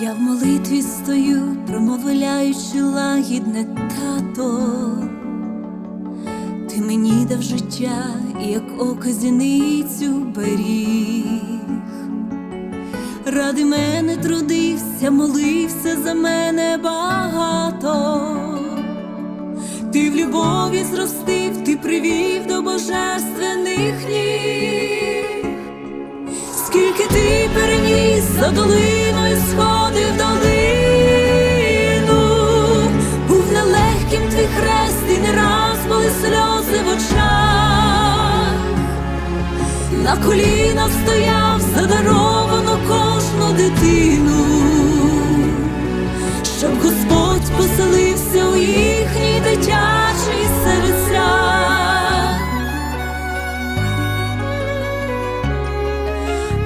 в молитві стою, промовляючи лагідне тато. Ти мені дав життя, як око зіницю беріг. Ради мене трудився, молився за мене багато. Ти в любові зростив, ти привів до божественних ніг. Скільки ти переніс за На колінах стояв задаровану кожну дитину, щоб Господь поселився у їхній дитячий серцях.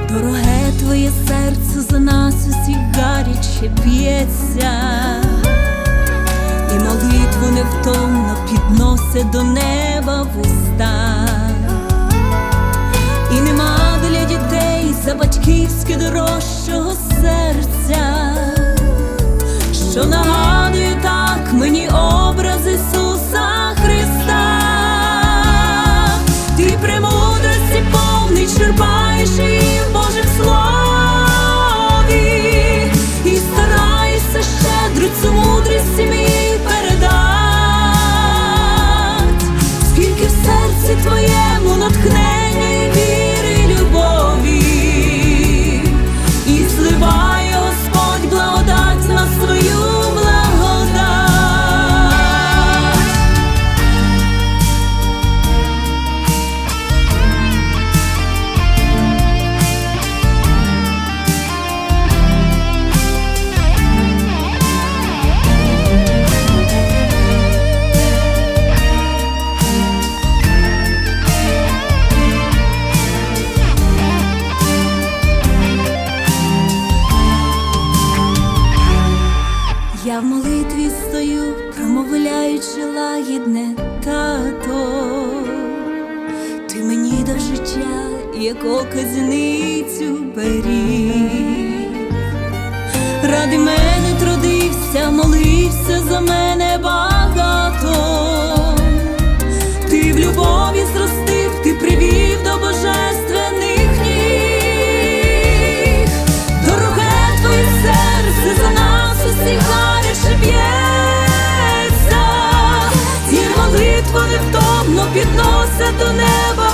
Дороге твоє серце за нас усіх гаряче б'ється, і молитву невтомно підносить до неба вуста. Батьківське дорожчого серця, що нагадує промовляючи лагідне тато. Ти мені до життя, як оказницю беріг. Ради мене трудився, молився підносить